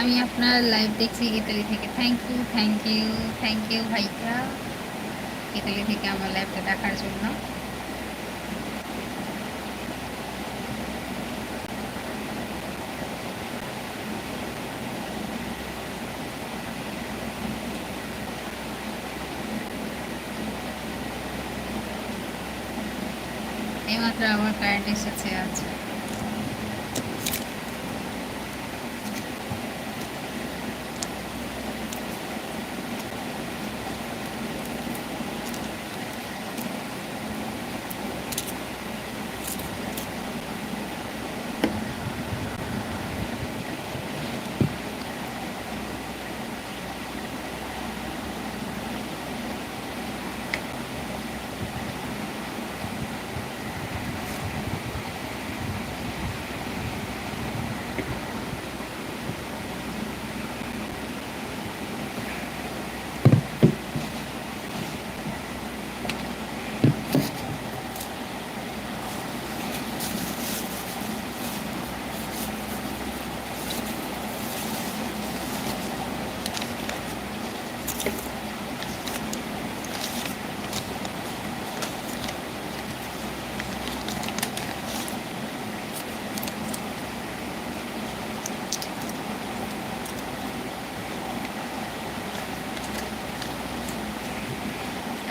আমি আপনার লাইভ দেখছি ইতালি থেকে। Thank you thank you thank you ভাইয়া। ইতালি থেকে আমার লাইভটা দেখার জন্য। এইমাত্র আমার কারেন্ট এসেছে আজ।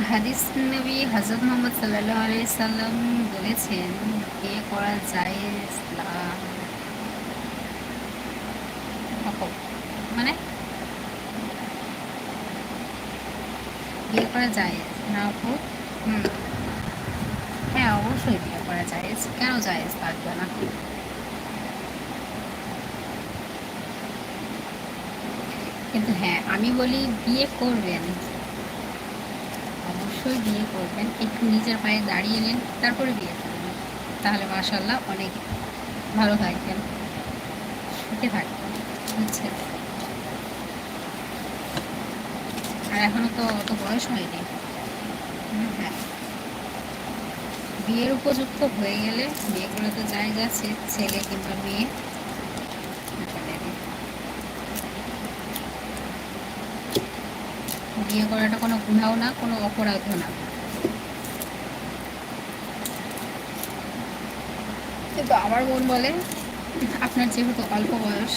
হাদিস নবী হজরত মোহাম্মদ সাল্লাহ সাল্লাম বলেছেন বিয়ে করা যায় মানে? বিয়ে করা যায়? না হ্যাঁ অবশ্যই বিয়ে করা যায় কেন যায় থাকবে না কিন্তু হ্যাঁ আমি বলি বিয়ে করবেন। অবশ্যই বিয়ে করবেন। একটু নিজের পায়ে দাঁড়িয়ে নেন, তারপরে বিয়ে করবেন। তাহলে মাসাল্লাহ অনেক ভালো থাকবেন। সুখে থাকবেন, বুঝছেন? আর এখনও তো অত বয়স হয়নি। হ্যাঁ। বিয়ের উপযুক্ত হয়ে গেলে করে তো যাই যাচ্ছে ছেলে কিংবা মেয়ে। বিয়ে করাটা কোনো গুণাও না, কোনো অপরাধও না। কিন্তু আমার মন বলে, আপনার যেহেতু অল্প বয়স,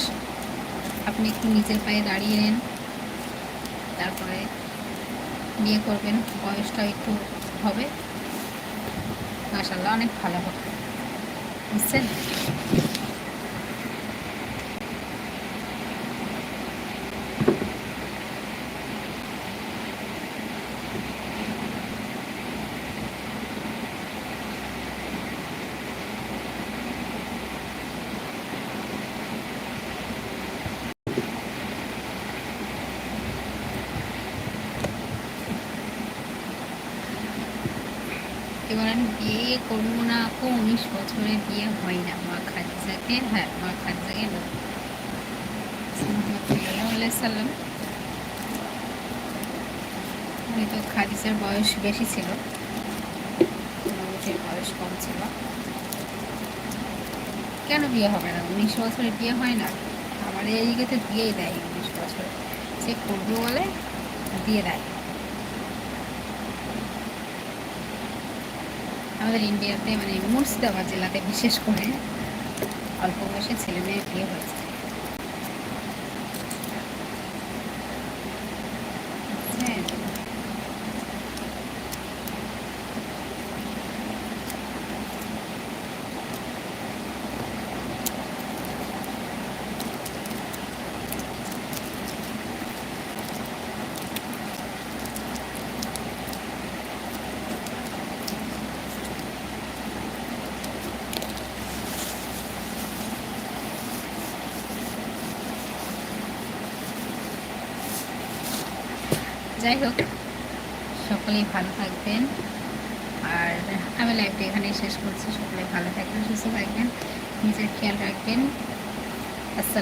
আপনি একটু নিজের পায়ে দাঁড়িয়ে নেন, তারপরে বিয়ে করবেন বয়সটা একটু হবে। মাসাল্লাহ অনেক ভালো হবে। বুঝছেন? এবার বিয়ে করব না আপু, উনিশ বছরে বিয়ে হয় না, মা খাদিজাকে হ্যাঁ মা খাদিজাকে সাল্লাম হয়তো খাদিজার বয়স বেশি ছিল। বয়স কম ছিল। কেন বিয়ে হবে না? উনিশ বছরে বিয়ে হয় না? আমার এই দিকে তো বিয়েই দেয় উনিশ বছরে। সে করব বলে, দিয়ে দেয়। আমাদের ইন্ডিয়াতে মানে মুর্শিদাবাদ জেলাতে বিশেষ করে অল্প বয়সে ছেলে মেয়ে বিয়ে হয়েছে। যাই হোক, সকলেই ভালো থাকবেন। আর আমি লাইফটা এখানেই শেষ করছি। সকলে ভালো থাকবেন, সুস্থ থাকবেন। নিজের খেয়াল রাখবেন। আসসালাম